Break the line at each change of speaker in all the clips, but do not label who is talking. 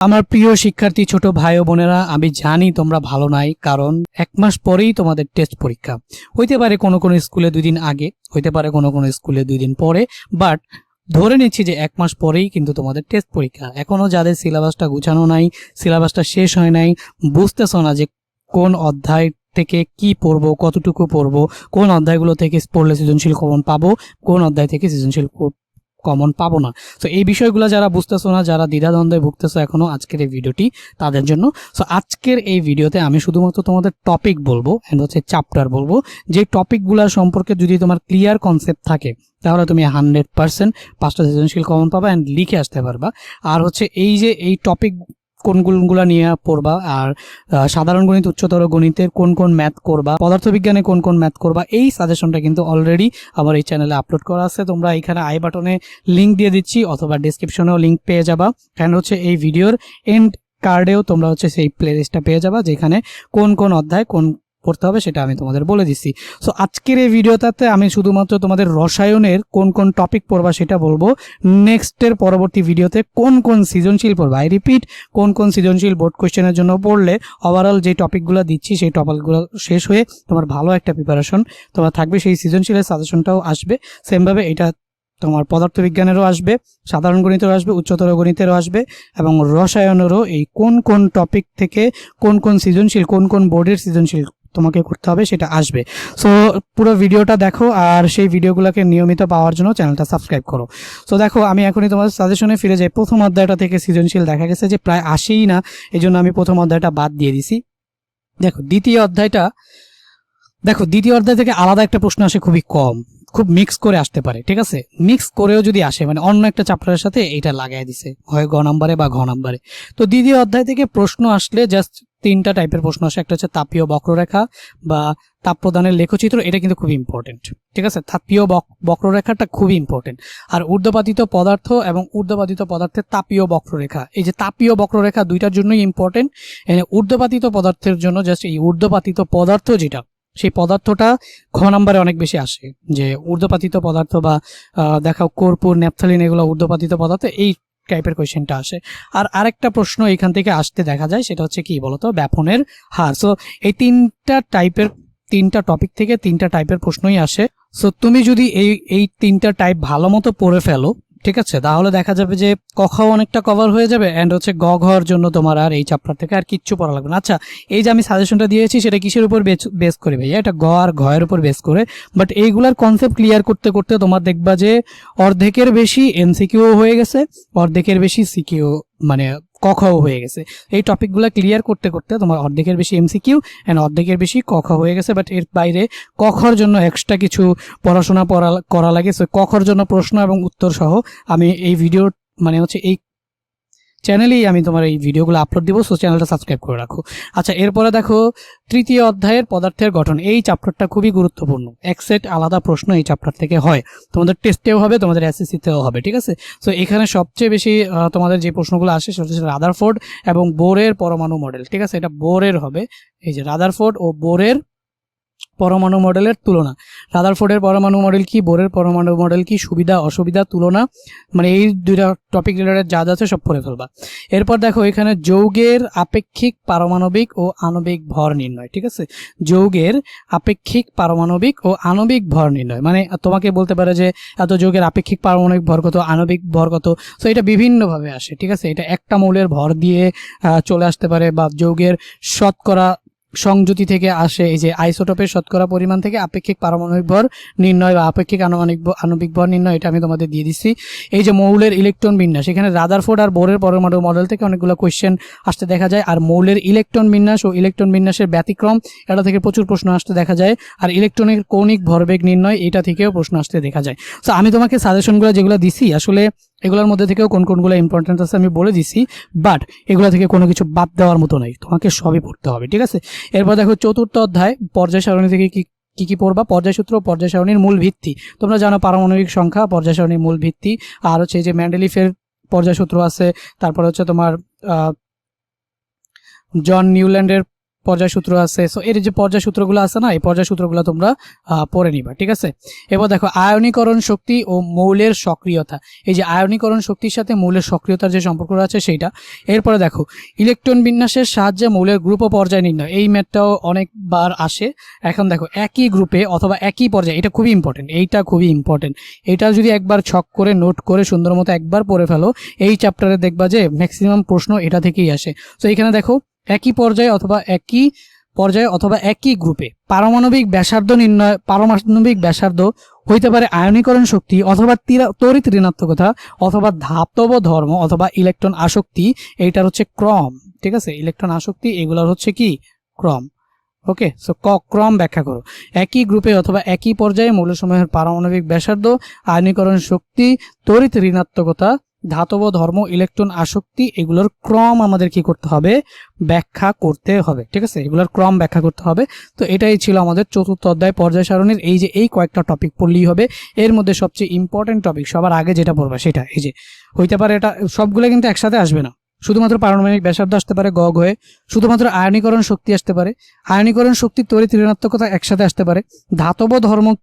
আমার প্রিয় শিক্ষার্থী, ছোট ভাই বোনেরা, আমি জানি তোমরা ভালো নাই, কারণ এক মাস পরেই তোমাদের টেস্ট পরীক্ষা। হইতে পারে কোনো কোনো স্কুলে দুই দিন আগে, হইতে পারে কোনো কোনো স্কুলে দুই দিন পরে বাট ধরে নিচ্ছি যে এক মাস পরেই কিন্তু তোমাদের টেস্ট পরীক্ষা। এখনও যাদের সিলেবাসটা গুছানো নাই, সিলেবাসটা শেষ হয় নাই, বুঝতেছো না যে কোন অধ্যায় থেকে কি পড়ব, কতটুকু পড়ব, কোন অধ্যায়গুলো থেকে পড়লে সৃজনশীল কমন পাবো, কোন অধ্যায় থেকে সৃজনশীল কমন পাবো না। তো এই বিষয়গুলো যারা বুঝতেছো না, যারা দ্বিধাদ্বন্দ্বে ভুগতেছো এখনও আজকের এই ভিডিওটি তাদের জন্য। সো আজকের এই ভিডিওতে আমি শুধুমাত্র তোমাদের টপিক বলব অ্যান্ড হচ্ছে চ্যাপ্টার বলব। যে টপিকগুলোর সম্পর্কে যদি তোমার ক্লিয়ার কনসেপ্ট থাকে, তাহলে তুমি হান্ড্রেড পার্সেন্ট পাঁচটা সৃজনশীল কমন পাবা অ্যান্ড লিখে আসতে পারবা। আর হচ্ছে এই যে এই টপিক কোনগুলো নিয়ে পড়বা? আর সাধারণ গণিত, উচ্চতর গণিতের কোন কোন ম্যাথ করবা? পদার্থবিজ্ঞানে কোন কোন ম্যাথ করবা? এই সাজেশনটা কিন্তু অলরেডি আমার এই চ্যানেলে আপলোড করা আছে। তোমরা এখানে আই বাটনে লিঙ্ক দিয়ে দিচ্ছি, অথবা ডিসক্রিপশনেও লিঙ্ক পেয়ে যাবা। কারণ হচ্ছে এই ভিডিওর এন্ড কার্ডেও তোমরা হচ্ছে সেই প্লে লিস্টটা পেয়ে যাবা, যেখানে কোন কোন অধ্যায়, কোন পড়তে হবে, সেটা আমি তোমাদের বলে দিচ্ছি। সো আজকের এই ভিডিওটাতে আমি শুধুমাত্র তোমাদের রসায়নের কোন কোন টপিক পড়বা সেটা বলব। নেক্সটের পরবর্তী ভিডিওতে কোন কোন সৃজনশীল পড়বা। আই রিপিট কোন কোন সৃজনশীল বোর্ড কোয়েশ্চেনের জন্য পড়লে ওভারঅল যে টপিকগুলো দিচ্ছি, সেই টপিকগুলো শেষ হয়ে তোমার ভালো একটা প্রিপারেশন তোমার থাকবে। সেই সৃজনশীলের সাজেশনটাও আসবে। সেমভাবে এটা তোমার পদার্থবিজ্ঞানেরও আসবে, সাধারণ গণিতেরও আসবে, উচ্চতর গণিতেরও আসবে, এবং রসায়নেরও এই কোন কোন টপিক থেকে কোন কোন সৃজনশীল, কোন কোন বোর্ডের সৃজনশীল তোমাকে করতে হবে, সেটা আসবে। সো পুরো ভিডিওটা দেখো আর সেই ভিডিওগুলোকে নিয়মিত পাওয়ার জন্য চ্যানেলটা সাবস্ক্রাইব করো। সো দেখো, আমি এখনই তোমাদের সাজেশনে ফিরে যাই। প্রথম অধ্যায়টা থেকে সৃজনশীল দেখা গেছে যে প্রায় আসেই না এই জন্য আমি প্রথম অধ্যায়টা বাদ দিয়ে দিছি। দেখো, দ্বিতীয় অধ্যায়টা, দেখো, দ্বিতীয় অধ্যায় থেকে আলাদা একটা প্রশ্ন আসে খুবই কম। খুব মিক্স করে আসতে পারে, ঠিক আছে? মিক্স করেও যদি আসে মানে অন্য একটা চ্যাপ্টারের সাথে এটা লাগাই দিছে, হয় গ নাম্বারে বা ঘ নাম্বারে। তো দ্বিতীয় অধ্যায় থেকে প্রশ্ন আসলে জাস্ট তিনটা টাইপের প্রশ্ন আসে, একটা হচ্ছে তাপীয় বক্ররেখা বা তাপ প্রদানের লেখচিত্র, এটা কিন্তু খুব ইম্পর্টেন্ট ঠিক আছে? তাপীয় বক- বক্ররেখাটা খুবই ইম্পর্টেন্ট আর ঊর্ধ্বপাতিত পদার্থ এবং ঊর্ধ্বপাতিত পদার্থের তাপীয় বক্ররেখা, এই যে তাপীয় বক্ররেখা দুইটার জন্যই ইম্পর্টেন্ট ঊর্ধ্বপাতিত পদার্থের জন্য জাস্ট এই ঊর্ধ্বপাতিত পদার্থ যেটা সেই পদার্থটা ঘ নাম্বারে অনেক বেশি আসে। যে ঊর্ধ্বপাতিত পদার্থ বা দেখাও কর্পূর, ন্যাপথালিন এগুলো ঊর্ধ্বপাতিত পদার্থ, এই টাইপের কোয়েশ্চেনটা আসে। আর আরেকটা প্রশ্ন এখান থেকে আসতে দেখা যায়, সেটা হচ্ছে কি বলতো? ব্যাপনের হার। সো এই তিনটা টাইপের, তিনটা টপিক থেকে তিনটা টাইপের প্রশ্নই আসে। সো তুমি যদি এই এই তিনটা টাইপ ভালো মতো পড়ে ফেলো ঠিক আছে, তাহলে দেখা যাবে যে কখাও অনেকটা কভার হয়ে যাবে অ্যান্ড হচ্ছে গ ঘর জন্য তোমার আর এই চাপটার থেকে আর কিচ্ছু পড়া লাগবে না। আচ্ছা এই যে আমি সাজেশনটা দিয়েছি সেটা কিসের উপর বেস করে ভাইয়া? এটা গ আর ঘয়ের উপর বেস করে। বাট এইগুলার কনসেপ্ট ক্লিয়ার করতে করতে তোমার দেখবা যে অর্ধেকের বেশি এমসিকিউ হয়ে গেছে, অর্ধেকের বেশি সিকিউ মানে কখাও হয়ে গেছে। এই টপিকগুলো ক্লিয়ার করতে করতে তোমার অর্ধেকের বেশি এমসিকিউ অ্যান্ড অর্ধেকের বেশি কখ হয়ে গেছে বাট এর বাইরে কখর জন্য এক্সট্রা কিছু পড়াশোনা পড়া, করা লাগে। সো কখর জন্য প্রশ্ন এবং উত্তর সহ আমি এই ভিডিও মানে হচ্ছে এই চ্যানেলেই আমি তোমার এই ভিডিওগুলো আপলোড দিব সো চ্যানেলটা সাবস্ক্রাইব করে রাখো। আচ্ছা এরপরে দেখো, তৃতীয় অধ্যায়ের পদার্থের গঠন। এই চ্যাপ্টারটা খুবই গুরুত্বপূর্ণ। এক সেট আলাদা প্রশ্ন এই চ্যাপ্টার থেকে হয়। তোমাদের টেস্টেও হবে, তোমাদের এসএসসিতেও হবে, ঠিক আছে? সো এখানে সবচেয়ে বেশি তোমাদের যে প্রশ্নগুলো আসে, সেটা হচ্ছে রাদারফোর্ড এবং বোরের পরমাণু মডেল ঠিক আছে? এটা বোরের হবে। এই যে রাদারফোর্ড ও বোরের পরমাণু মডেলের তুলনা। রাদারফোর্ডের পরমাণু মডেল কি? বোরের পরমাণু মডেল কি? সুবিধা, অসুবিধা, তুলনা? মানে এই দুইটা টপিক রিলেটেড যা যা আছে সব পড়ে ফেলবা। এরপর দেখো, এখানে যৌগের আপেক্ষিক পারমাণবিক ও আণবিক ভর নির্ণয়, ঠিক আছে? যৌগের আপেক্ষিক পারমাণবিক ও আণবিক ভর নির্ণয়। মানে তোমাকে বলতে পারে যে এত যৌগের আপেক্ষিক পারমাণবিক ভর কত, আণবিক ভর কত? তো এটা বিভিন্নভাবে আসে, ঠিক আছে? এটা একটা মৌলের ভর দিয়ে চলে আসতে পারে বা যৌগের শতকরা সংযুতি থেকে আসে এই যে আইসোটোপের শতকরা পরিমাণ থেকে আপেক্ষিক পারমাণবিক ভর নির্ণয় বা আপেক্ষিক আনুমানিক আণবিক ভর নির্ণয়, এটা আমি তোমাদের দিয়ে দিচ্ছি এই যে মৌলের ইলেকট্রন বিন্যাস, এখানে রাদারফোর্ড আর বোরের পরমাণু মডেল থেকে অনেকগুলো কোয়েশ্চেন আসতে দেখা যায়, আর মৌলের ইলেকট্রন বিন্যাস ও ইলেকট্রন বিন্যাসের ব্যতিক্রম, এটা থেকে প্রচুর প্রশ্ন আসতে দেখা যায়, আর ইলেকট্রনের কৌণিক ভরবেগ নির্ণয়, এটা থেকেও প্রশ্ন আসতে দেখা যায়। তো আমি তোমাকে সাজেশনগুলো যেগুলো দিছি, আসলে এগুলোর মধ্যে থেকেও কোন কোনগুলো ইম্পর্টেন্ট আছে আমি বলে দিছি বাট এগুলো থেকে কোনো কিছু বাদ দেওয়ার মতো নাই, তোমাকে সবই পড়তে হবে, ঠিক আছে? এরপর দেখো চতুর্থ অধ্যায়, পর্যায় সারণী থেকে কি কি কি পড়বা? পর্যায় সূত্র, পর্যায় সারণীর মূল ভিত্তি। তোমরা জানো পারমাণবিক সংখ্যা, পর্যায় সারণীর মূল ভিত্তি, আর হচ্ছে যে ম্যান্ডেলিফের পর্যায় সূত্র আছে, তারপর হচ্ছে তোমার জন নিউল্যান্ডের পর্যায় সূত্র আছে। সো এর যে পর্যায় সূত্রগুলো আছে না, এই পর্যায় সূত্রগুলো তোমরা পড়ে নিবা, ঠিক আছে? এবার দেখো, আয়নীকরণ শক্তি ও মৌলের সক্রিয়তা। এই যে আয়নীকরণ শক্তির সাথে মৌলের সক্রিয়তার যে সম্পর্ক আছে সেইটা। এরপরে দেখো, ইলেকট্রন বিন্যাসের সাহায্যে মৌলের গ্রুপ ও পর্যায় নির্ণয়। এই ম্যাথটাও অনেকবার আসে। এখন দেখো, একই গ্রুপে অথবা একই পর্যায়ে, এটা খুবই ইম্পর্টেন্ট এইটা খুবই ইম্পর্টেন্ট এটা যদি একবার ছক করে, নোট করে, সুন্দর মতো একবার পড়ে ফেলো, এই চ্যাপ্টারে দেখবা যে ম্যাক্সিমাম প্রশ্ন এটা থেকেই আসে। তো এখানে দেখো একই পর্যায়ে অথবা একই পর্যায়ে অথবা একই গ্রুপে। পারমাণবিক ব্যাসার্ধ নির্ণয় পারমাণবিক ব্যাসার্ধ হইতে পারে আয়নীকরণ শক্তি অথবা তড়িৎ ঋণাত্মকতা অথবা ধাতব ধর্ম অথবা ইলেকট্রন আসক্তি, এইটার হচ্ছে ক্রম, ঠিক আছে? ইলেকট্রন আসক্তি, এগুলোর হচ্ছে কি? ক্রম। ওকে? সো ক, ক্রম ব্যাখ্যা করো। একই গ্রুপে অথবা একই পর্যায়ে মৌলসমূহের পারমাণবিক ব্যাসার্ধ, আয়নীকরণ শক্তি, তড়িৎ ঋণাত্মকতা ধাতব ধর্ম, ইলেকট্রন আসক্তি, এগুলোর ক্রম আমাদের কি করতে হবে? ব্যাখ্যা করতে হবে, ঠিক আছে? এগুলোর ক্রম ব্যাখ্যা করতে হবে। তো এটাই ছিল আমাদের চতুর্থ অধ্যায় পর্যায় সারণীর। এই যে এই কয়েকটা টপিক পড়লেই হবে। এর মধ্যে সবচেয়ে ইম্পর্টেন্ট টপিক সবার আগে যেটা পড়বা সেটা, এই যে, হইতে পারে এটা, সবগুলো কিন্তু একসাথে আসবে না। শুধুমাত্র পারমাণবিক ব্যাসার্ধ আসতে পারে গ হয়ে। শুধুমাত্র আয়নীকরণ শক্তি আসতে পারে। আয়নীকরণ শক্তি তৈরি ঋণাত্মকতা একসাথে আসতে পারে। ধাতব ধর্ম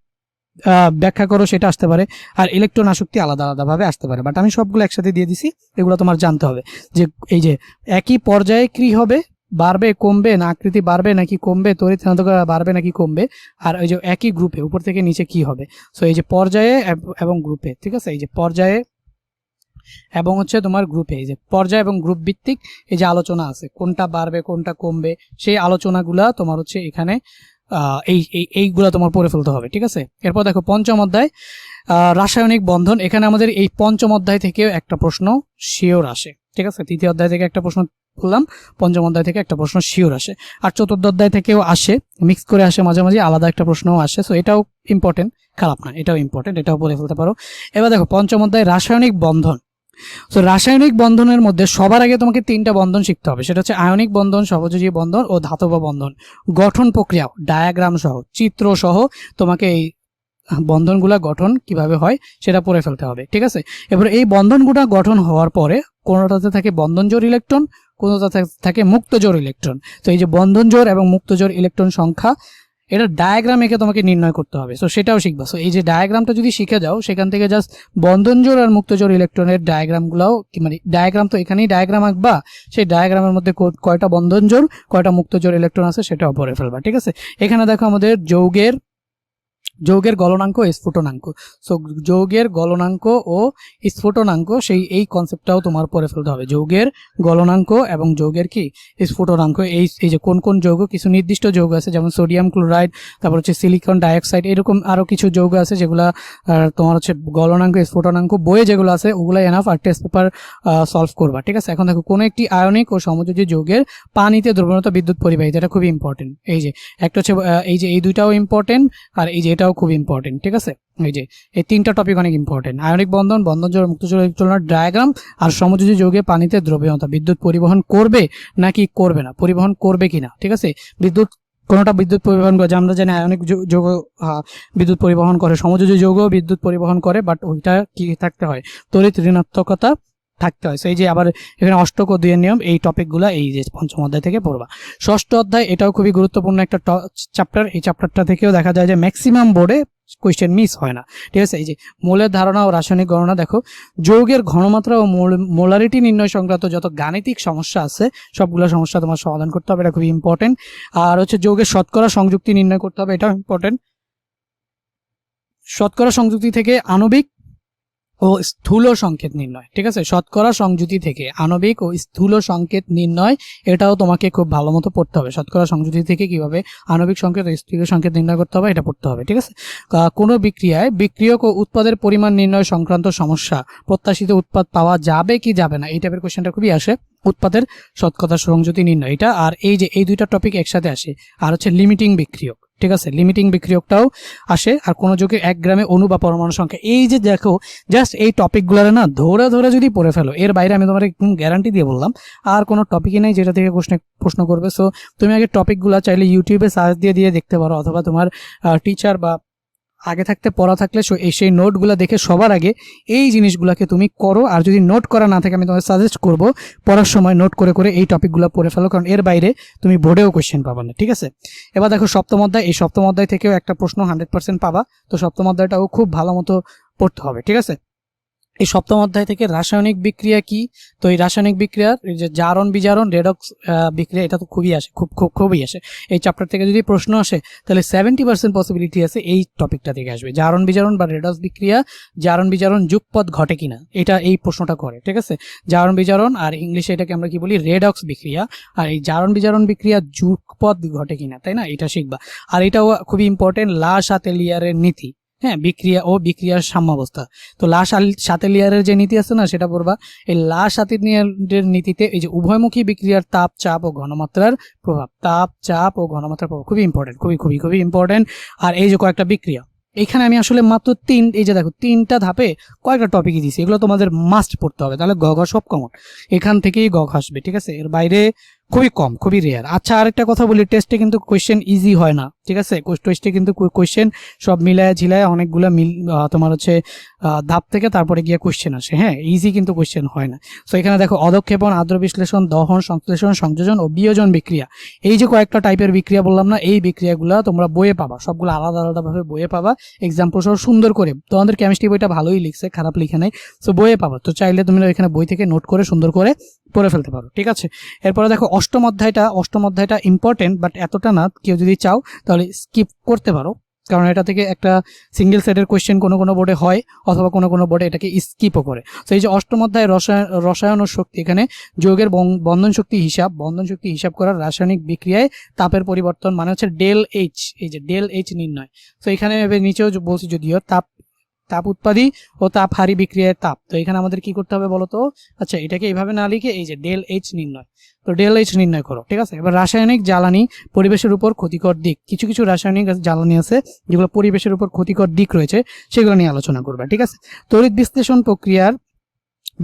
ব্যাখ্যা করো, সেটা আসতে পারে। আর ইলেকট্রন আসক্তি আলাদা আলাদাভাবে আসতে পারে। বাট আমি সবগুলো একসাথে দিয়ে দিছি, এগুলো তোমার জানতে হবে। যে এই যে একই পর্যায়ে কি হবে? বাড়বে, কমবে, না আকৃতি বাড়বে, নাকি কমবে ঋণাত্মকতা বাড়বে, নাকি কমবে? আর ওই যে একই গ্রুপে উপর থেকে নিচে কি হবে? সো এই যে পর্যায়ে এবং গ্রুপে ঠিক আছে? এই যে পর্যায়ে এবং হচ্ছে তোমার গ্রুপে এই যে পর্যায় এবং গ্রুপ ভিত্তিক এই যে আলোচনা আছে, কোনটা বাড়বে, কোনটা কমবে, সেই আলোচনাগুলা তোমার হচ্ছে এখানে এই, এই- এইগুলা তোমার পড়ে ফেলতে হবে, ঠিক আছে? এরপর দেখো, পঞ্চম অধ্যায় রাসায়নিক বন্ধন। এখানে আমাদের এই পঞ্চম অধ্যায় থেকেও একটা প্রশ্ন শিওর আসে, ঠিক আছে? তৃতীয় অধ্যায় থেকে একটা প্রশ্ন বললাম পঞ্চম অধ্যায় থেকে একটা প্রশ্ন শিওর আসে। আর চতুর্থ অধ্যায় থেকেও আসে মিক্স করে আসে মাঝে মাঝে, আলাদা একটা প্রশ্নও আসে। সো এটাও ইম্পর্টেন্ট খারাপ না, এটাও ইম্পর্টেন্ট এটাও পড়ে ফেলতে পারো। এবার দেখো, পঞ্চম অধ্যায়, রাসায়নিক বন্ধন। তো রাসায়নিক বন্ধনের মধ্যে সবার আগে তোমাকে তিনটা বন্ধন শিখতে হবে। সেটা হচ্ছে আয়নিক বন্ধন সহযোগী বন্ধন ও ধাতব বন্ধন। গঠন প্রক্রিয়া ডায়াগ্রাম সহ, চিত্র সহ তোমাকে এই বন্ধনগুলা গঠন কীভাবে হয় সেটা পড়ে ফেলতে হবে, ঠিক আছে? এবার এই বন্ধনগুলা গঠন হওয়ার পরে কোনোটাতে থাকে বন্ধন জোর ইলেকট্রন কোনোটাতে থাকে মুক্ত জোর ইলেকট্রন তো এই যে বন্ধন জোর এবং মুক্ত জোর ইলেকট্রন সংখ্যা এটা ডায়াগ্রাম এঁকে তোমাকে নির্ণয় করতে হবে। সো সেটাও শিখবা। সো এই যে ডায়াগ্রামটা যদি শিখে যাও, সেখান থেকে জাস্ট বন্ধনজোর আর মুক্তজোর ইলেকট্রনের ডায়াগ্রামগুলোও মানে ডায়াগ্রাম তো এখানেই ডায়াগ্রাম আঁকবা। সেই ডায়াগ্রামের মধ্যে কয়টা বন্ধন জোর কয়টা মুক্ত জোর ইলেকট্রন আছে, সেটাও পরে ফেলবা। ঠিক আছে? এখানে দেখো আমাদের যৌগের যৌগের গলনাঙ্ক, স্ফুটনাঙ্ক। সো যৌগের গলনাঙ্ক ও স্ফুটনাঙ্ক, সেই, এই কনসেপ্টটাও তোমার পরে ফেলতে হবে। যৌগের গলনাঙ্ক এবং যৌগের কি? স্ফুটনাঙ্ক, এই এই যে কোন কোন যৌগ, কিছু নির্দিষ্ট যৌগ আছে, যেমন সোডিয়াম ক্লোরাইড তারপর হচ্ছে সিলিকন ডাইঅক্সাইড এরকম আরও কিছু যৌগ আছে যেগুলা তোমার হচ্ছে গলনাঙ্ক, স্ফুটনাঙ্ক বইয়ে যেগুলো আছে ওগুলো এনাফ আর টেস্ট পেপার সলভ করবা। ঠিক আছে? এখন দেখো, কোনো একটি আয়নিক ও সমযোজী যৌগের পানিতে দ্রবণতা বিদ্যুৎ পরিবাহিত, এটা খুবই ইম্পর্টেন্ট এই যে, একটা হচ্ছে এই যে, এই দুইটাও ইম্পর্টেন্ট আর এই যে এটাও খুব ইম্পর্টেন্ট ঠিক আছে? এই যে, এই তিনটা টপিক অনেক ইম্পর্টেন্ট আয়নিক বন্ধন বন্ধন জোড় মুক্ত জোড় ইলেকট্রনের ডায়াগ্রাম আর সমযোজী যৌগে পানিতে দ্রবীয়তা বিদ্যুৎ পরিবহন করবে নাকি করবে না? পরিবহন করবে কিনা? ঠিক আছে? বিদ্যুৎ, কোনোটা বিদ্যুৎ পরিবহন করে আমরা জানি আয়নিক যৌগ বিদ্যুৎ পরিবহন করে, সমযোজী যৌগ বিদ্যুৎ পরিবহন করে বাট ওইটা কি থাকতে হয়? তড়িৎ ঋণাত্মকতা থাকতে হয়। এই যে আবার এখানে অষ্টক দুইয়ের নিয়ম, এই টপিকগুলো এই যে পঞ্চম অধ্যায় থেকে পড়বা। ষষ্ঠ অধ্যায়, এটাও খুবই গুরুত্বপূর্ণ একটা চ্যাপ্টার এই চ্যাপ্টারটা থেকেও দেখা যায় যে ম্যাক্সিমাম বোর্ডে কোয়েশ্চেন মিস হয় না। ঠিক আছে? এই যে মৌলের ধারণা ও রাসায়নিক গণনা, দেখো, যৌগের ঘনমাত্রা ও মোলারিটি নির্ণয় সংক্রান্ত যত গাণিতিক সমস্যা আছে, সবগুলো সমস্যা তোমার সমাধান করতে হবে, এটা খুবই ইম্পর্টেন্ট আর হচ্ছে যৌগের শতকরা সংযুক্তি নির্ণয় করতে হবে, এটাও ইম্পর্টেন্ট শতকরা সংযুক্তি থেকে আণবিক ও স্থূল সংকেত নির্ণয়, ঠিক আছে? শতকরা সংযুতি থেকে আণবিক ও স্থূল সংকেত নির্ণয়, এটাও তোমাকে খুব ভালো মতো পড়তে হবে। শতকরা সংযুতি থেকে কীভাবে আণবিক সংকেত ও স্থূল সংকেত নির্ণয় করতে হবে, এটা পড়তে হবে, ঠিক আছে? কোনো বিক্রিয়ায় বিক্রিয়ক ও উৎপাদের পরিমাণ নির্ণয় সংক্রান্ত সমস্যা, প্রত্যাশিত উৎপাদ পাওয়া যাবে কি যাবে না, এই টাইপের কোশ্চেনটা খুবই আসে। উৎপাদের শতকরা সংযুতি নির্ণয়, এটা আর এই যে, এই দুইটা টপিক একসাথে আসে, আর হচ্ছে লিমিটিং বিক্রিয়ক। ঠিক আছে? লিমিটিং বিক্রিয়কটাও আসে আর কোনো যুগে এক গ্রামে অনু বা পরমাণু সংখ্যা। এই যে দেখো জাস্ট এই টপিকগুলোর না ধরে ধরে যদি পড়ে ফেলো, এর বাইরে আমি তোমার একদম গ্যারান্টি দিয়ে বললাম, আর কোনো টপিকই নেই যেটা থেকে প্রশ্ন প্রশ্ন করবে। সো তুমি আগে টপিকগুলো চাইলে ইউটিউবে সার্চ দিয়ে দিয়ে দেখতে পারো, অথবা তোমার টিচার বা আগে থাকতে, পড়া থাকলে এই সেই নোটগুলো দেখে সবার আগে এই জিনিসগুলোকে তুমি করো। আর যদি নোট করা না থাকে, আমি তোমাকে সাজেস্ট করব, পড়ার সময় নোট করে করে এই টপিকগুলো পড়ে ফেলো। কারণ এর বাইরে তুমি বোর্ডেও কোয়েশ্চেন পাবা না, ঠিক আছে? এবার দেখো সপ্তম অধ্যায়। এই সপ্তম অধ্যায় থেকেও একটা প্রশ্ন হান্ড্রেড পার্সেন্ট পাবা। তো সপ্তম অধ্যায়টাও খুব ভালো মতো পড়তে হবে, ঠিক আছে? এই সপ্তম অধ্যায় থেকে রাসায়নিক বিক্রিয়া কি? তো এই রাসায়নিক বিক্রিয়ার যে জারণ, বিজারণ রেডক্স বিক্রিয়া, এটা তো খুবই আসে, খুব খুব, খুবই আসে। এই চ্যাপ্টার থেকে যদি প্রশ্ন আসে, তাহলে সেভেন্টি পার্সেন্ট পসিবিলিটি আছে এই টপিকটা থেকে আসবে। জারণ, বিজারণ বা রেডক্স বিক্রিয়া, জারণ, বিজারণ যুগপদ ঘটে কিনা? এটা এই প্রশ্নটা করে, ঠিক আছে? জারণ, বিজারণ আর ইংলিশে এটাকে আমরা কি বলি? রেডক্স বিক্রিয়া। আর এই জারণ, বিজারণ বিক্রিয়া যুগপদ ঘটে কিনা, তাই না? এটা শিখবা। আর এটাও খুবই ইম্পর্টেন্ট লা সাতেলিয়ারের নীতি। হ্যাঁ বিক্রিয়া ও বিক্রিয়ার সাম্যাবস্থা। তো লা সাল- সাতেলিয়ারের যে নীতি আছে না, সেটা পড়বা। এই লা সাতেলিয়ারের নীতিতে এই যে উভয়মুখী বিক্রিয়ার তাপ, চাপ ও ঘনমাত্রার প্রভাব। তাপ, চাপ ও ঘনমাত্রার প্রভাব। খুবই ইম্পর্টেন্ট খুবই খুবই খুবই ইম্পর্টেন্ট আর এই যে কয়েকটা বিক্রিয়া। এখানে আমি আসলে মাত্র তিন, এই যে দেখো, তিনটা ধাপে কয়েকটা টপিকই দিয়েছি। এগুলো তোমাদের মাস্ট পড়তে হবে। তাহলে গ, ঘ সব কমন এখান থেকেই গ, ঘ আসবে, ঠিক আছে? এর বাইরে খুবই কম, খুবই রেয়ার আচ্ছা আরেকটা কথা বলি টেস্টে কিন্তু কোয়েশ্চেন ইজি হয় না, ঠিক আছে? টেস্টে কিন্তু কোয়েশ্চেন সব মিলায় ঝিলায় অনেকগুলো মিল তোমার হচ্ছে ধাপ থেকে তারপরে গিয়ে কোয়েশ্চেন আসে হ্যাঁ? ইজি কিন্তু কোয়েশ্চেন হয় না। তো এখানে দেখো অদক্ষেপণ আদ্র বিশ্লেষণ দহন, সংশ্লেষণ, সংযোজন ও বিয়োজন বিক্রিয়া। এই যে কয়েকটা টাইপের বিক্রিয়া বললাম না, এই বিক্রিয়াগুলো তোমরা বইয়ে পাবা, সবগুলো আলাদা আলাদাভাবে বইয়ে পাবা। এক্সাম্পল সহ সুন্দর করে। তোমাদের কেমিস্ট্রি বইটা ভালোই লিখছে, খারাপ লিখে নাই তো বইয়ে পাবা। তো চাইলে তুমি এখানে বই থেকে নোট করে সুন্দর করে পড়ে ফেলতে পারো, ঠিক আছে? এরপরে দেখো অষ্টম অধ্যায়টা অষ্টম অধ্যায়টা ইম্পর্টেন্ট বাট এতটা না, কেউ যদি চাও, তাহলে স্কিপ করতে পারো। কারণ এটা থেকে একটা সিঙ্গেল সেটের কোয়েশ্চেন কোনো কোনো বোর্ডে হয়, অথবা কোনো কোনো বোর্ডে এটাকে স্কিপও করে। তো এই যে অষ্টম অধ্যায় রসায়ন রসায়ন ও শক্তি, এখানে যৌগের বন্ধন শক্তি হিসাব, বন্ধন শক্তি হিসাব করার রাসায়নিক বিক্রিয়ায় তাপের পরিবর্তন মানে হচ্ছে ডেল এইচ এই যে ডেল এইচ নির্ণয়। তো এখানে নিচেও বলছি যদিও, তাপ তাপ উৎপাদী ও তাপ হারি বিক্রিয়ার তাপ। তো এখানে আমাদের কি করতে হবে বলো তো আচ্ছা এটাকে এইভাবে না লিখে এই যে ডেল এইচ নির্ণয়। তো ডেল এইচ নির্ণয় করো, ঠিক আছে? এবার রাসায়নিক, জ্বালানি, পরিবেশের উপর ক্ষতিকর দিক। কিছু কিছু রাসায়নিক জ্বালানি আছে, যেগুলো পরিবেশের উপর ক্ষতিকর দিক রয়েছে, সেগুলো নিয়ে আলোচনা করবে, ঠিক আছে? তড়িৎ বিশ্লেষণ প্রক্রিয়ার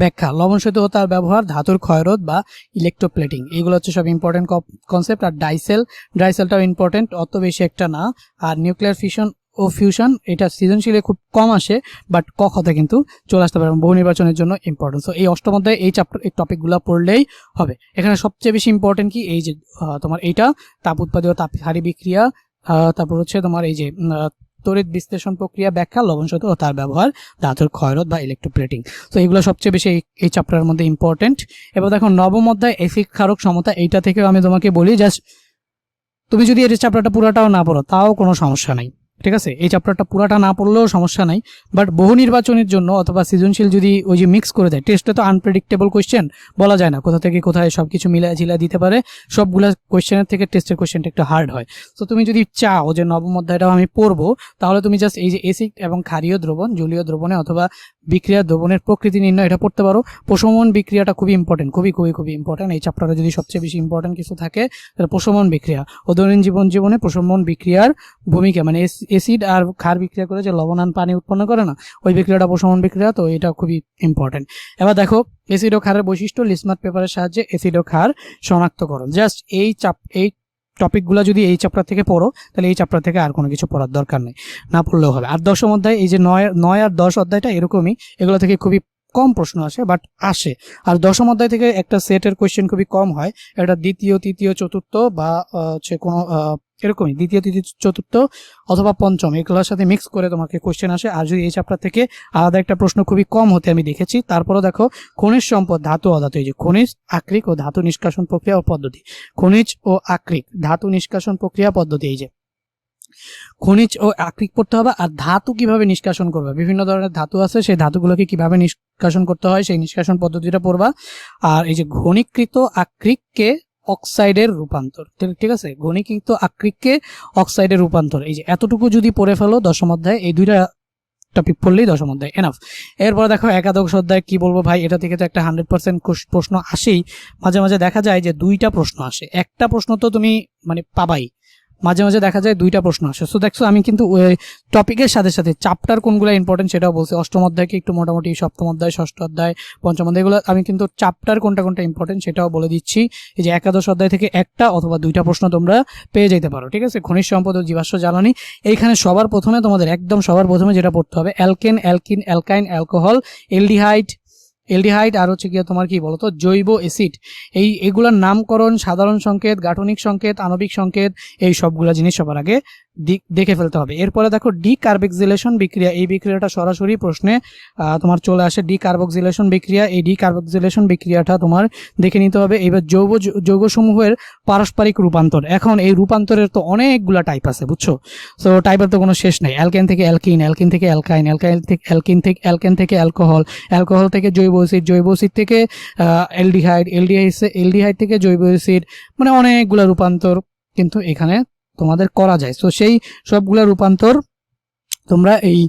ব্যাখ্যা, লবণ সেতু ও তার ব্যবহার, ধাতুর ক্ষয়রোধ বা ইলেকট্রোপ্লেটিং এগুলো হচ্ছে সব ইম্পর্টেন্ট কনসেপ্ট আর ডাইসেল, ডাইসেলটাও ইম্পর্টেন্ট অত বেশি একটা না। আর নিউক্লিয়ার ফিশন ও ফিউশন এটা সৃজনশীলে খুব কম আসে বাট ক কিন্তু চলে আসতে পারে বহু নির্বাচনের জন্য ইম্পর্টেন্ট সো এই অষ্টম অধ্যায়ে এই চ্যাপ্টার এই টপিকগুলো পড়লেই হবে। এখানে সবচেয়ে বেশি ইম্পর্টেন্ট কি? এই যে তোমার এইটা, তাপ উৎপাদী তাপ হারি বিক্রিয়া তারপর হচ্ছে তোমার এই যে তড়িৎ বিশ্লেষণ প্রক্রিয়া ব্যাখ্যা, লবণ সেতু ও তার ব্যবহার, ধাতুর ক্ষয়রোধ বা ইলেকট্রোপ্লেটিং তো এগুলো সবচেয়ে বেশি এই- চ্যাপ্টারের মধ্যে ইম্পর্টেন্ট এবার দেখো, নবম অধ্যায় এসিড ক্ষারক সমতা, এইটা থেকেও আমি তোমাকে বলি জাস্ট তুমি যদি এই চ্যাপ্টারটা পুরাটাও না পড়ো, তাও কোনো সমস্যা নাই। ঠিক আছে? এই চ্যাপ্টারটা পুরাটা না পড়লেও সমস্যা নাই বাট বহু নির্বাচনের জন্য অথবা সৃজনশীল যদি ওই যে মিক্স করে দেয় টেস্টে তো আনপ্রেডিক্টেবল কোয়েশ্চেন বলা যায় না কোথা থেকে কোথায় সব কিছু মিলায় ঝিলা দিতে পারে, সবগুলো কোয়েশ্চেনের থেকে টেস্টের কোয়েশ্চেনটা একটু হার্ড হয়। তো তুমি যদি চাও যে নবম অধ্যায়টাও আমি পড়ব, তাহলে তুমি জাস্ট এই যে এসিড এবং ক্ষারীয় দ্রবণ, জলীয় দ্রবণে অথবা বিক্রিয়া দ্রবণের প্রকৃতি নির্ণয় এটা পড়তে পারো। প্রশমন বিক্রিয়াটা খুবই ইম্পর্টেন্ট খুবই খুবই খুবই ইম্পর্টেন্ট এই চ্যাপ্টারে যদি সবচেয়ে বেশি ইম্পর্টেন্ট কিছু থাকে, তাহলে প্রশমন বিক্রিয়া। ও দৈনন্দিন জীবন জীবনে প্রশমন বিক্রিয়ার ভূমিকা মানে এসিড আর ক্ষার বিক্রিয়া করে যে লবণান পানি উৎপন্ন করে না, ওই বিক্রিয়াটা প্রশমন বিক্রিয়া, তো এটা খুবই ইম্পর্টেন্ট এবার দেখো এসিড ও ক্ষারের বৈশিষ্ট্য লিসমাত পেপারের সাহায্যে এসিড ও ক্ষার শনাক্তকরণ। জাস্ট এই চাপ, এই টপিকগুলো যদি এই চ্যাপ্টার থেকে পড়ো, তাহলে এই চ্যাপ্টার থেকে আর কোনো কিছু পড়ার দরকার নেই, না পড়লেও হবে। আর দশম অধ্যায়, এই যে নয় নয় আর দশ অধ্যায়টা এরকমই, এগুলো থেকে খুবই কম প্রশ্ন আসে বাট আসে। আর দশম অধ্যায় থেকে একটা সেটের কোয়েশ্চেন খুবই কম হয়, এটা দ্বিতীয়, তৃতীয়, চতুর্থ বা হচ্ছে কোনো এরকমই। দ্বিতীয়, তৃতীয়, চতুর্থ অথবা পঞ্চম, এগুলোর সাথে মিক্স করে তোমাকে কোয়েশ্চেন আসে। আর যদি এই চ্যাপ্টার থেকে আলাদা একটা প্রশ্ন খুবই কম হতে আমি দেখেছি, তারপরও দেখো, খনিজ সম্পদ, ধাতু অধাতু, এই যে খনিজ, আকরিক ও ধাতু নিষ্কাশন প্রক্রিয়া ও পদ্ধতি। খনিজ ও আকরিক, ধাতু নিষ্কাশন প্রক্রিয়া পদ্ধতি, এই যে। খনিজ ও আকরিক পড়তে হবে, আর ধাতু কীভাবে নিষ্কাশন করবে? বিভিন্ন ধরনের ধাতু আছে, সেই ধাতুগুলোকে কীভাবে নিষ্কাশন করতে হয়, সেই নিষ্কাশন পদ্ধতিটা পড়বা। আর এই যে ঘনীকৃত আকরিককে অক্সাইডের রূপান্তর। ঠিক- আছে? ঘনীকৃত আকৃককে অক্সাইডের রূপান্তর। এই যে এতটুকু যদি পড়ে ফেলো দশম অধ্যায়, এই দুইটা টপিক পড়লেই দশম অধ্যায়। এনাফ এরপর দেখো একাদশ অধ্যায় কি বলব ভাই? এটা থেকে তো একটা হান্ড্রেড পার্সেন্ট প্রশ্ন আসেই। মাঝে মাঝে দেখা যায় যে দুইটা প্রশ্ন আসে। একটা প্রশ্ন তো তুমি মানে পাবাই। মাঝে মাঝে দেখা যায় দুইটা প্রশ্ন আসে। সো দেখছ, আমি কিন্তু টপিকের সাথে সাথে চ্যাপ্টার কোনগুলো ইম্পর্টেন্ট সেটাও বলছি। অষ্টম অধ্যায়কে একটু মোটামুটি, সপ্তম অধ্যায়, ষষ্ঠ অধ্যায়, পঞ্চম অধ্যায়, এগুলো আমি কিন্তু চ্যাপ্টার কোনটা কোনটা ইম্পর্টেন্ট সেটাও বলে দিচ্ছি। এই যে একাদশ অধ্যায় থেকে একটা অথবা দুইটা প্রশ্ন তোমরা পেয়ে যেতে পারো, ঠিক আছে? খনিজ সম্পদ ও জীবাশ্ম জ্বালানি, এইখানে সবার প্রথমে তোমাদের, একদম সবার প্রথমে যেটা পড়তে হবে, alkane, alkene, alkyne, alcohol, aldehyde aldehyde আর হচ্ছে গিয়ে তোমার কি বলতো? জৈব অ্যাসিড। এই এগুলার নামকরণ, সাধারণ সংকেত, গাঠনিক সংকেত, আণবিক সংকেত, এই সবগুলা জিনিস সবার আগে দেখে ফেলতে হবে। এরপরে দেখো ডি ডিকার্বক্সিলেশন বিক্রিয়া। এই বিক্রিয়াটা সরাসরি প্রশ্নে তোমার চলে আসে ডি ডিকার্বক্সিলেশন বিক্রিয়া। এই ডিকার্বক্সিলেশন বিক্রিয়াটা তোমার দেখে নিতে হবে। এবার যৌব, যৌগসমূহের পারস্পরিক রূপান্তর। এখন এই রূপান্তরের তো অনেকগুলা টাইপ আছে, বুঝছ? তো টাইপের তো কোনো শেষ নেই। অ্যালকেন থেকে অ্যালকিন অ্যালকিন থেকে অ্যালকাইন অ্যালকাইন থেকে, অ্যালকিন থেকে অ্যালকেন থেকে অ্যালকোহল অ্যালকোহল থেকে জৈব অ্যাসিড জৈব অ্যাসিড থেকে অ্যালডিহাইড এলডিহাইড এলডিহাইড থেকে জৈব অ্যাসিড মানে অনেকগুলা রূপান্তর কিন্তু এখানে তোমাদের করা যায়। তো সেই সবগুলো রূপান্তর তোমরা এই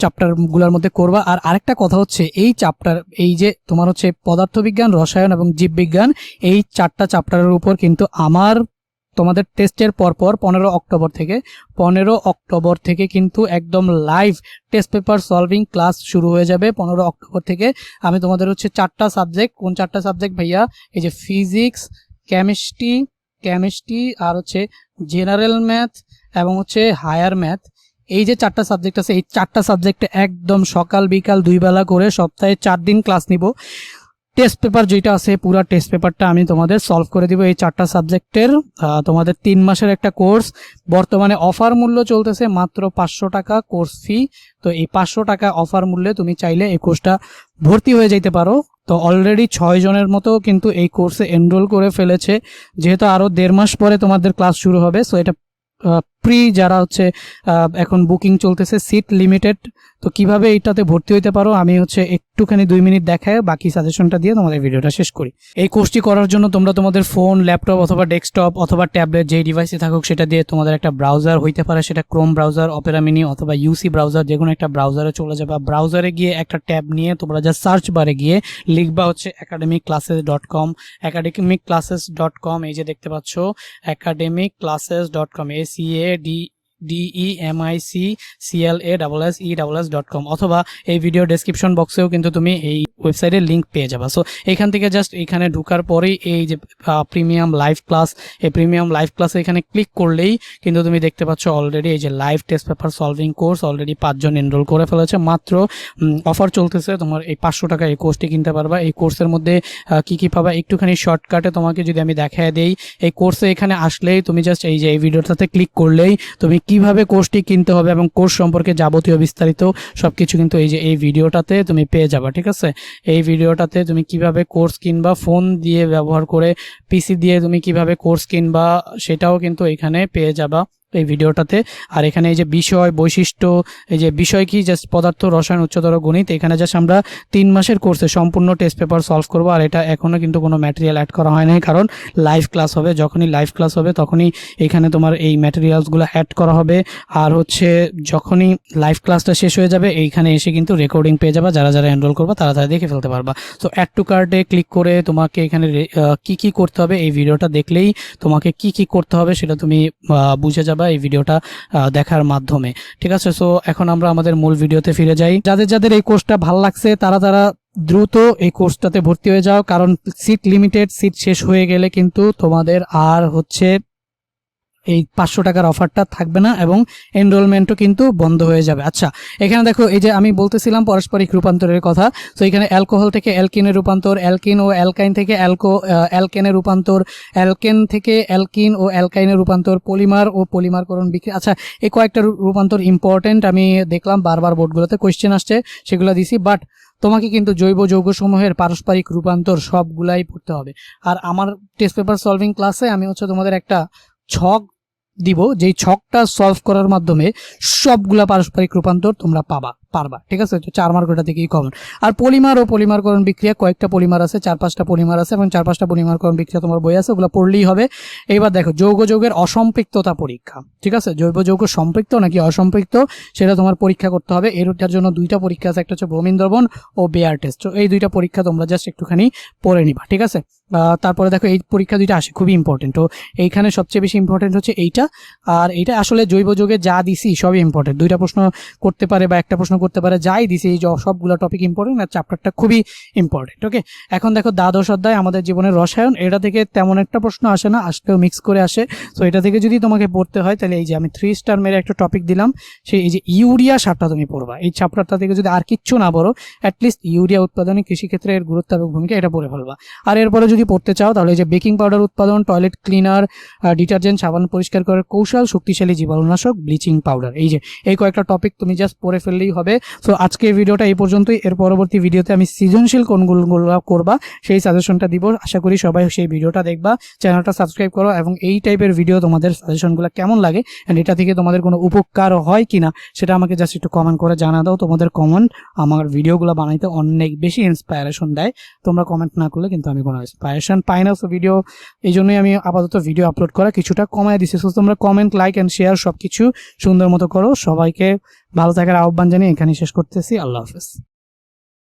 চ্যাপ্টারগুলোর মধ্যে করবা। আর আরেকটা কথা হচ্ছে, এই চ্যাপ্টার, এই যে তোমার হচ্ছে পদার্থবিজ্ঞান, রসায়ন এবং জীববিজ্ঞান, এই চারটা চ্যাপ্টারের উপর কিন্তু আমার তোমাদের টেস্টের পরপর পনেরো অক্টোবর থেকে, পনেরো অক্টোবর থেকে কিন্তু একদম live test paper solving class শুরু হয়ে যাবে পনেরো অক্টোবর থেকে। আমি তোমাদের হচ্ছে চারটা সাবজেক্ট কোন চারটা সাবজেক্ট ভাইয়া? এই যে ফিজিক্স কেমিস্ট্রি কেমিস্ট্রি আর হচ্ছে জেনারেল ম্যাথ এবং হচ্ছে হায়ার ম্যাথ এই যে চারটা সাবজেক্ট আছে, এই চারটা সাবজেক্টে একদম সকাল, বিকাল দুই বেলা করে সপ্তাহে চার দিন ক্লাস নিব। টেস্ট পেপার যেটা আছে, পুরো টেস্ট পেপারটা আমি তোমাদের সলভ করে দিব এই চারটা সাবজেক্টের তোমাদের তিন মাসের একটা কোর্স বর্তমানে অফার মূল্য চলতেছে মাত্র পাঁচশো টাকা কোর্স ফি তো এই পাঁচশো টাকা অফার মূল্যে তুমি চাইলে এই কোর্সটা ভর্তি হয়ে যেতে পারো। তো অলরেডি ছয় জনের মতো কিন্তু এই কোর্সে এনরোল করে ফেলেছে। যেহেতু আরও দেড় মাস পরে তোমাদের ক্লাস শুরু হবে সো এটা প্রি যারা হচ্ছে এখন বুকিং চলতেছে সিট লিমিটেড তো কীভাবে এইটাতে ভর্তি হইতে পারো? আমি হচ্ছে একটুখানি দুই মিনিট দেখায় বাকি সাজেশনটা দিয়ে তোমাদের ভিডিওটা শেষ করি। এই কোর্সটি করার জন্য তোমরা তোমাদের ফোন ল্যাপটপ অথবা ডেস্কটপ অথবা ট্যাবলেট যেই ডিভাইসে থাকুক, সেটা দিয়ে তোমাদের একটা ব্রাউজার হইতে পারে। সেটা ক্রোম ব্রাউজার অপেরা মিনি অথবা ইউসি ব্রাউজার যে কোনো একটা ব্রাউজারে চলে যাবে। ব্রাউজারে গিয়ে একটা ট্যাব নিয়ে তোমরা যা সার্চ বারে গিয়ে লিখবা হচ্ছে academic classes dot com academic classes dot com এই যে দেখতে পাচ্ছ academic classes dot com A C A di D E M I C C L A double S E double S dot com অথবা এই video description বক্সেও কিন্তু তুমি এই ওয়েবসাইটের লিঙ্ক পেয়ে যাবা। সো এখান থেকে জাস্ট এখানে ঢোকার পরেই এই যে প্রিমিয়াম লাইভ ক্লাস এই প্রিমিয়াম লাইভ ক্লাসে এখানে ক্লিক করলেই কিন্তু তুমি দেখতে পাচ্ছ অলরেডি এই যে live test paper solving course already পাঁচজন এনরোল করে ফেলেছে। মাত্র অফার চলতেছে তোমার এই পাঁচশো টাকা এই কোর্সটি কিনতে পারবা। এই কোর্সের মধ্যে কি কি পাবা একটুখানি শর্টকাটে তোমাকে যদি আমি দেখায় দেই, এই কোর্সে এখানে আসলেই তুমি জাস্ট এই যে, এই ভিডিওটাতে ক্লিক করলেই তুমি কীভাবে কোর্সটি কিনতে হবে এবং কোর্স সম্পর্কে যাবতীয় বিস্তারিত সব কিছু কিন্তু এই যে এই ভিডিওটাতে তুমি পেয়ে যাবা, ঠিক আছে? এই ভিডিওটাতে তুমি কীভাবে কোর্স কিনবা, ফোন দিয়ে ব্যবহার করে, পিসি দিয়ে তুমি কীভাবে কোর্স কিনবা, সেটাও কিন্তু এখানে পেয়ে যাবা। এই ভিডিওটাতে। আর এখানে এই যে বিষয়, বৈশিষ্ট্য, এই যে বিষয় কি জাস্ট পদার্থ, রসায়ন, উচ্চতর গণিত, এখানে জাস্ট আমরা তিন মাসের কোর্সে সম্পূর্ণ টেস্ট পেপার সলভ করব। আর এটা এখনও কিন্তু কোনো ম্যাটেরিয়াল অ্যাড করা হয় নাই, কারণ লাইভ ক্লাস হবে, যখনই লাইভ ক্লাস হবে, তখনই এখানে তোমার এই ম্যাটেরিয়ালসগুলো অ্যাড করা হবে। আর হচ্ছে যখনই লাইভ ক্লাসটা শেষ হয়ে যাবে, এইখানে এসে কিন্তু রেকর্ডিং পেয়ে যাবা, যারা যারা এনরোল করবা, তারা তারা দেখে ফেলতে পারবা। তো অ্যাড টু কার্ডে ক্লিক করে তোমাকে এখানে কি কি করতে হবে, এই ভিডিওটা দেখলেই তোমাকে কি কি করতে হবে, সেটা তুমি বুঝে যাবা। এই ভিডিওটা দেখার মাধ্যমে। ঠিক আছে? সো এখন আমরা আমাদের মূল ভিডিওতে ফিরে যাই। যাদের যাদের এই কোর্সটা ভালো লাগছে, তারা তারা দ্রুত এই কোর্সটাতে ভর্তি হয়ে যাও, কারণ সিট লিমিটেড সিট শেষ হয়ে গেলে কিন্তু তোমাদের আর হচ্ছে এই পাঁচশো টাকার অফারটা থাকবে না এবং এনরোলমেন্টও কিন্তু বন্ধ হয়ে যাবে। আচ্ছা এখানে দেখো, এই যে আমি বলতেছিলাম পারস্পরিক রূপান্তরের কথা, তো এখানে অ্যালকোহল থেকে অ্যালকিনের রূপান্তর অ্যালকিন ও অ্যালকাইন থেকে অ্যালকো অ্যালকেনের রূপান্তর অ্যালকেন থেকে অ্যালকিন ও অ্যালকাইনের রূপান্তর পলিমার ও পলিমারকরণ বিক্রি আচ্ছা এই কয়েকটা রূপান্তর ইম্পর্টেন্ট আমি দেখলাম বারবার বোর্ডগুলোতে কোয়েশ্চেন আসছে, সেগুলো দিছি বাট তোমাকে কিন্তু জৈব যৌগসমূহের পারস্পরিক রূপান্তর সবগুলাই পড়তে হবে। আর আমার টেস্ট পেপার সলভিং ক্লাসে আমি হচ্ছে তোমাদের একটা ছক দিব, যেই ছকটা সলভ করার মাধ্যমে সবগুলা পারস্পরিক রূপান্তর তোমরা পাবা, পারবা, ঠিক আছে? চার মার্ক ওটা থেকেই কমন আর পলিমার ও পলিমারকরণ বিক্রিয়া, কয়েকটা পলিমার আছে, চার পাঁচটা পলিমার আছে, এবং চার পাঁচটা পলিমারকরণ বিক্রিয়া তোমার বই আছে, ওগুলো পড়লেই হবে। এবার দেখো, যৌগ যৌগের অসম্পৃক্ততা পরীক্ষা, ঠিক আছে? জৈব যৌগ সম্পৃক্ত নাকি অসম্পৃক্ত, সেটা তোমার পরীক্ষা করতে হবে। এরটার জন্য দুইটা পরীক্ষা আছে, একটা হচ্ছে ব্রোমিন দ্রবণ ও বেয়ার টেস্ট। এই দুইটা পরীক্ষা তোমরা জাস্ট একটুখানি পড়ে নিবা, ঠিক আছে? তারপরে দেখো এই পরীক্ষা দুইটা আসে, খুবই ইম্পর্টেন্ট তো এইখানে সবচেয়ে বেশি ইম্পর্টেন্ট হচ্ছে এইটা। আর এইটা আসলে জৈব যোগে যা দিছি সবই ইম্পর্টেন্ট দুইটা প্রশ্ন করতে পারে বা একটা প্রশ্ন করতে পারে, যাই দিছি, এই সবগুলো টপিক ইম্পর্টেন্ট আর চ্যাপ্টারটা খুবই ইম্পর্টেন্ট ওকে এখন দেখো দ্বাদশ অধ্যায়, আমাদের জীবনের রসায়ন। এটা থেকে তেমন একটা প্রশ্ন আসে না, আসলেও মিক্স করে আসে। তো এটা থেকে যদি তোমাকে পড়তে হয়, তাহলে এই যে আমি থ্রি স্টার মেরে একটা টপিক দিলাম, সেই এই যে ইউরিয়া সারটা তুমি পড়বা। এই চ্যাপ্টারটা থেকে যদি আর কিচ্ছু না পড়ো অ্যাটলিস্ট ইউরিয়া উৎপাদনে কৃষিক্ষেত্রে এর গুরুত্ব এবং ভূমিকা এটা পড়ে ফেলবা। আর এরপরে যদি পড়তে চাও, তাহলে যে বেকিং পাউডার উৎপাদন, টয়লেট ক্লিনার ডিটারজেন্ট, সাবান পরিষ্কার করার কৌশল, শক্তিশালী জীবাণুনাশক, ব্লিচিং পাউডার। এই যে, এই কয়েকটা টপিক তুমি জাস্ট পড়ে ফেললেই হবে। সো আজকের ভিডিওটা এই পর্যন্তই। এর পরবর্তী ভিডিওতে আমি সৃজনশীল কোনগুলো করবা, সেই সাজেশনটা দিব। আশা করি সবাই সেই ভিডিওটা দেখবা। চ্যানেলটা সাবস্ক্রাইব করো এবং এই টাইপের ভিডিও তোমাদের সাজেশনগুলো কেমন লাগে অ্যান্ড এটা থেকে তোমাদের কোনো উপকার হয় কিনা, সেটা আমাকে জাস্ট একটু কমেন্ট করে জানা দাও। তোমাদের কমেন্ট আমার ভিডিওগুলো বানাইতে অনেক বেশি ইন্সপায়ারেশন দেয়। তোমরা কমেন্ট না করলে কিন্তু আমি কোনো ইন্সপায়ারেশন পাই না সো ভিডিও এই জন্যই আমি আপাতত ভিডিও আপলোড করা কিছুটা কমায় দিচ্ছি সো তোমরা কমেন্ট লাইক অ্যান্ড শেয়ার সব কিছু সুন্দর মতো করো। সবাইকে ভালো থাকার আহ্বান জানিয়ে এখানে শেষ করতেছি। আল্লাহ হাফেজ।